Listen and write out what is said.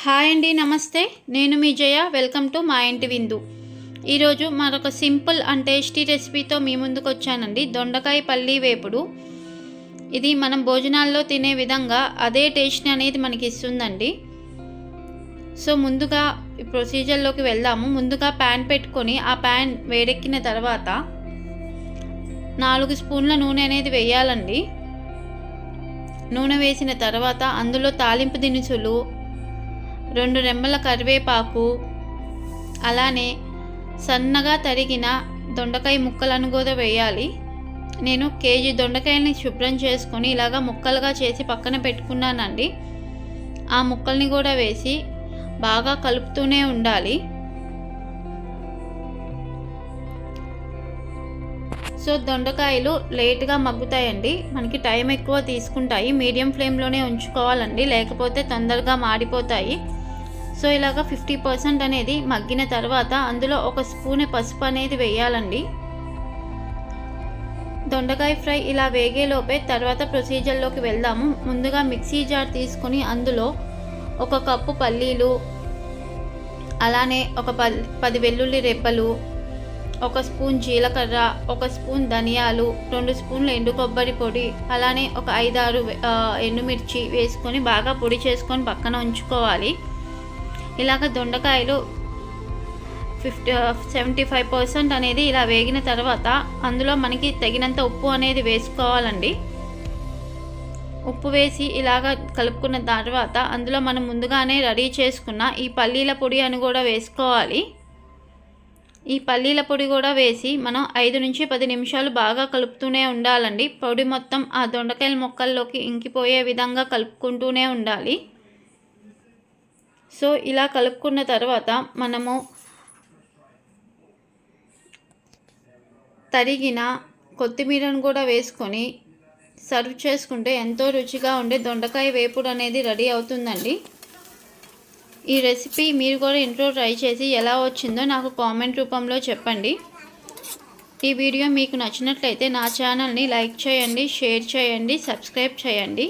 Hi అండి నమస్తే. నేను మీ జయ. వెల్కమ్ టు మా ఇంటి విందు. ఈరోజు మరొక సింపుల్ అండ్ టేస్టీ రెసిపీతో మీ ముందుకు వచ్చానండి. దొండకాయ పల్లి వేపుడు. ఇది మనం భోజనాల్లో తినే విధంగా అదే టేస్ట్ని అనేది మనకి ఇస్తుందండి. సో ముందుగా ప్రొసీజర్లోకి వెళ్దాము. ముందుగా ప్యాన్ పెట్టుకొని ఆ ప్యాన్ వేడెక్కిన తర్వాత నాలుగు స్పూన్ల నూనె అనేది వేయాలండి. నూనె వేసిన తర్వాత అందులో తాలింపు దినుసులు రెండు రెమ్మల కరివేపాకు అలానే సన్నగా తరిగిన దొండకాయ ముక్కలను కూడా వేయాలి. నేను కేజీ దొండకాయల్ని శుభ్రం చేసుకొని ఇలాగా ముక్కలుగా చేసి పక్కన పెట్టుకున్నానండి. ఆ ముక్కల్ని కూడా వేసి బాగా కలుపుతూనే ఉండాలి. సో దొండకాయలు లేట్గా మగ్గుతాయండి. మనకి టైం ఎక్కువ తీసుకుంటాయి. మీడియం ఫ్లేమ్లోనే ఉంచుకోవాలండి. లేకపోతే తొందరగా మాడిపోతాయి. సో ఇలాగ ఫిఫ్టీ పర్సెంట్ అనేది మగ్గిన తర్వాత అందులో ఒక స్పూన్ పసుపు అనేది వేయాలండి. దొండకాయ ఫ్రై ఇలా వేగేలోపే తర్వాత ప్రొసీజర్లోకి వెళ్దాము. ముందుగా మిక్సీ జార్ తీసుకొని అందులో ఒక కప్పు పల్లీలు అలానే ఒక పల్ పది వెల్లుల్లి రెబ్బలు ఒక స్పూన్ జీలకర్ర ఒక స్పూన్ ధనియాలు రెండు స్పూన్లు ఎండు కొబ్బరి పొడి అలానే ఒక ఐదారు ఎండుమిర్చి వేసుకొని బాగా పొడి చేసుకొని పక్కన ఉంచుకోవాలి. ఇలాగ దొండకాయలు ఫిఫ్టీ సెవెంటీ ఫైవ్ పర్సెంట్ అనేది ఇలా వేగిన తర్వాత అందులో మనకి తగినంత ఉప్పు అనేది వేసుకోవాలండి. ఉప్పు వేసి ఇలాగ కలుపుకున్న తర్వాత అందులో మనం ముందుగానే రెడీ చేసుకున్న ఈ పల్లీల పొడి అని కూడా వేసుకోవాలి. ఈ పల్లీల పొడి కూడా వేసి మనం ఐదు నుంచి పది నిమిషాలు బాగా కలుపుతూనే ఉండాలండి. పొడి మొత్తం ఆ దొండకాయల మొక్కల్లోకి ఇంకిపోయే విధంగా కలుపుకుంటూనే ఉండాలి. సో ఇలా కలుపుకున్న తర్వాత మనము తరిగిన కొత్తిమీరను కూడా వేసుకొని సర్వ్ చేసుకుంటే ఎంతో రుచిగా ఉండే దొండకాయ వేపుడు అనేది రెడీ అవుతుందండి. ఈ రెసిపీ మీరు కూడా ఇంట్లో ట్రై చేసి ఎలా వచ్చిందో నాకు కామెంట్ రూపంలో చెప్పండి. ఈ వీడియో మీకు నచ్చినట్లయితే నా ఛానల్ని లైక్ చేయండి షేర్ చేయండి సబ్స్క్రైబ్ చేయండి.